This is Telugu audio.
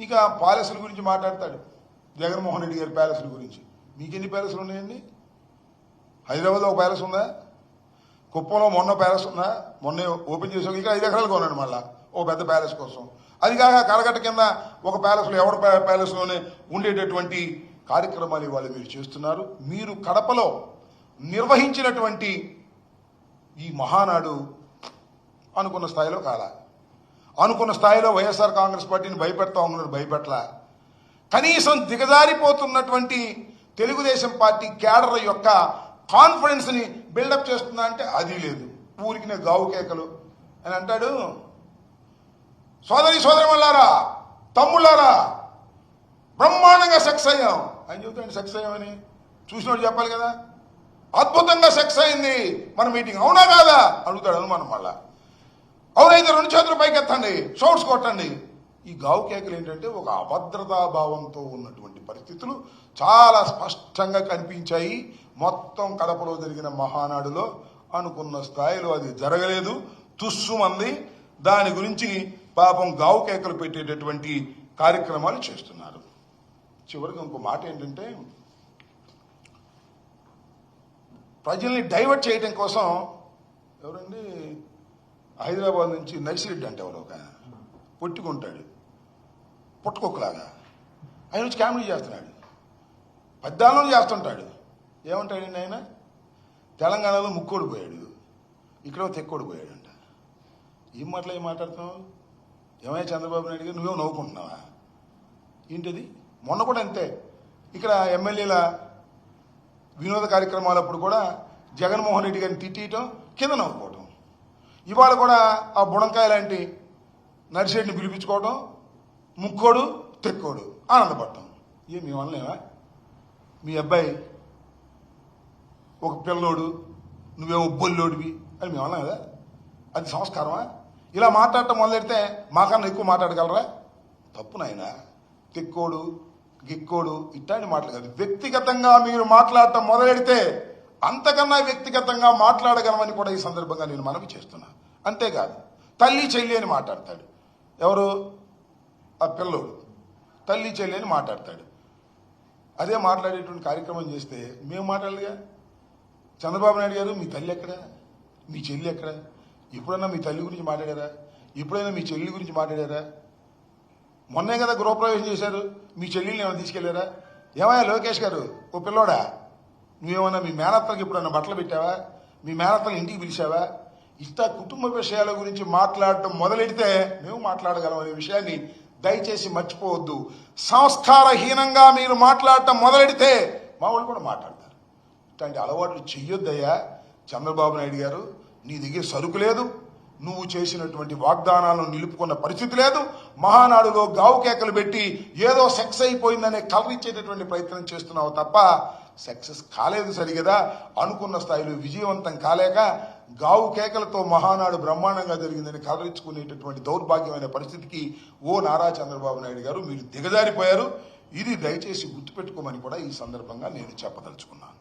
ఇక ప్యాలెస్ల గురించి మాట్లాడతాడు. జగన్మోహన్ రెడ్డి గారి ప్యాలెస్ల గురించి. మీకెన్ని ప్యాలెస్లు ఉన్నాయండి? హైదరాబాద్లో ఒక ప్యాలెస్ ఉందా? కుప్పంలో మొన్న ప్యాలెస్ ఉందా? మొన్న ఓపెన్ చేసాం ఇంకా ఐదు ఎకరాలు కొన్నాడు మళ్ళా. ఓ పెద్ద ప్యాలెస్ కోసం. అది కాక కలగట్ట కింద ఒక ప్యాలెస్లో ఎవరి ప్యాలెస్లోనే ఉండేటటువంటి కార్యక్రమాలు ఇవాళ మీరు చేస్తున్నారు. మీరు కడపలో నిర్వహించినటువంటి ఈ మహానాడు అనుకున్న స్థాయిలో కాలా. అనుకున్న స్థాయిలో వైఎస్ఆర్ కాంగ్రెస్ పార్టీని భయపెడతా ఉన్నాడు భయపెట్టలా. కనీసం దిగజారిపోతున్నటువంటి తెలుగుదేశం పార్టీ క్యాడర్ యొక్క కాన్ఫిడెన్స్ని బిల్డప్ చేస్తుందా అంటే అది లేదు. ఊరికినే గావు కేకలు. అని అంటాడు సోదరి సోదరిమల్లారా తమ్ముళ్ళారా బ్రహ్మాండంగా సెక్స్ అయ్యాం. అని చెబుతాడు సెక్స్ అయ్యామని. చూసినోడు చెప్పాలి కదా. అద్భుతంగా సెక్స్ అయింది. మన మీటింగ్ అవునా కాదా? అడుగుతాడు అనుమానం మళ్ళా. అవునైతే రెండు చేతులు పైకెత్తండి షౌట్స్ కొట్టండి. ఈ గావు కేకలు ఏంటంటే ఒక అభద్రతా భావంతో ఉన్నటువంటి పరిస్థితులు చాలా స్పష్టంగా కనిపించాయి. మొత్తం కడపలో జరిగిన మహానాడులో అనుకున్న స్థాయిలో అది జరగలేదు. తుస్సుమంది దాని గురించి పాపం గావు కేకలు పెట్టేటటువంటి కార్యక్రమాలు చేస్తున్నారు. చివరికి ఇంకో మాట ఏంటంటే ప్రజల్ని డైవర్ట్ చేయడం కోసం ఎవరండి హైదరాబాద్ నుంచి నర్సిరెడ్డి అంటే ఎవరు ఒక ఆయన. పొట్టుకుంటాడు. పుట్టుకొక్కలాగా. ఆయన వచ్చి కామెడీ చేస్తున్నాడు. పద్నాలుగు చేస్తుంటాడు. ఏమంటాడండి ఆయన? తెలంగాణలో ముక్కోడు పోయాడు. ఇక్కడ తెక్కోడు పోయాడంట. ఏం మాటలు ఏం మాట్లాడుతున్నావు? ఏమైనా చంద్రబాబు నాయుడు గారు? నువ్వేమో నవ్వుకుంటున్నావా? ఏంటిది? మొన్న కూడా అంతే. ఇక్కడ ఎమ్మెల్యేల వినోద కార్యక్రమాలప్పుడు కూడా జగన్మోహన్ రెడ్డి గారిని తిట్టియటం కింద నవ్వుకోవడం. ఇవాళ కూడా ఆ బుడంకాయ లాంటి నర్సేటిని పిలిపించుకోవడం ముక్కోడు తెక్కోడు ఆనందపడటం. ఏ మీ వల్లనేవా మీ అబ్బాయి ఒక పిల్లోడు నువ్వేమో బొల్లోడివి అని మేము అన్నాం కదా అది సంస్కారమా? ఇలా మాట్లాడటం మొదలెడితే మాకన్నా ఎక్కువ మాట్లాడగలరా? తప్పు నాయన. తిక్కోడు గిక్కోడు ఇట్లాంటి మాటలు కాదు. వ్యక్తిగతంగా మీరు మాట్లాడటం మొదలెడితే అంతకన్నా వ్యక్తిగతంగా మాట్లాడగలమని కూడా ఈ సందర్భంగా నేను మనవి చేస్తున్నా. అంతేకాదు. తల్లి చెల్లి అని మాట్లాడతాడు. ఎవరు? ఆ పిల్లోడు. తల్లి చెల్లి అని మాట్లాడతాడు. అదే మాట్లాడేటువంటి కార్యక్రమం చేస్తే మేము మాట్లాడలేగా చంద్రబాబు నాయుడు గారు మీ తల్లి ఎక్కడ? మీ చెల్లి ఎక్కడ? ఎప్పుడైనా మీ తల్లి గురించి మాట్లాడారా? ఎప్పుడైనా మీ చెల్లి గురించి మాట్లాడారా? మొన్నే కదా గృహప్రవేశం చేశారు. మీ చెల్లిని ఏమైనా తీసుకెళ్ళారా? ఏమయ్యా లోకేష్ గారు? ఓ పిల్లోడా? నువ్వేమన్నా మీ మేనత్తలకు ఎప్పుడన్నా బట్టలు పెట్టావా? మీ మేనత్తలు ఇంటికి పిలిచావా? ఇష్ట కుటుంబ విషయాల గురించి మాట్లాడటం మొదలెడితే మేము మాట్లాడగలం అనే విషయాన్ని దయచేసి మర్చిపోవద్దు. సంస్కారహీనంగా మీరు మాట్లాడటం మొదలెడితే మా వాళ్ళు కూడా మాట్లాడతారు. ఇట్లాంటి అలవాట్లు చెయ్యొద్దయ్యా. చంద్రబాబు నాయుడు గారు నీ దగ్గర సరుకు లేదు. నువ్వు చేసినటువంటి వాగ్దానాలను నిలుపుకున్న పరిస్థితి లేదు. మహానాడులో గావు కేకలు పెట్టి ఏదో సెక్స్ అయిపోయిందనే కలరిచ్చేటటువంటి ప్రయత్నం చేస్తున్నావు తప్ప సక్సెస్ కాలేదు సరిగదా. అనుకున్న స్థాయిలో విజయవంతం కాలేక గావు కేకలతో మహానాడు బ్రహ్మాండంగా జరిగిందని కలరించుకునేటటువంటి దౌర్భాగ్యమైన పరిస్థితికి ఓ నారా చంద్రబాబు నాయుడు గారు మీరు దిగజారిపోయారు. ఇది దయచేసి గుర్తుపెట్టుకోమని కూడా ఈ సందర్భంగా నేను చెప్పదలుచుకున్నాను.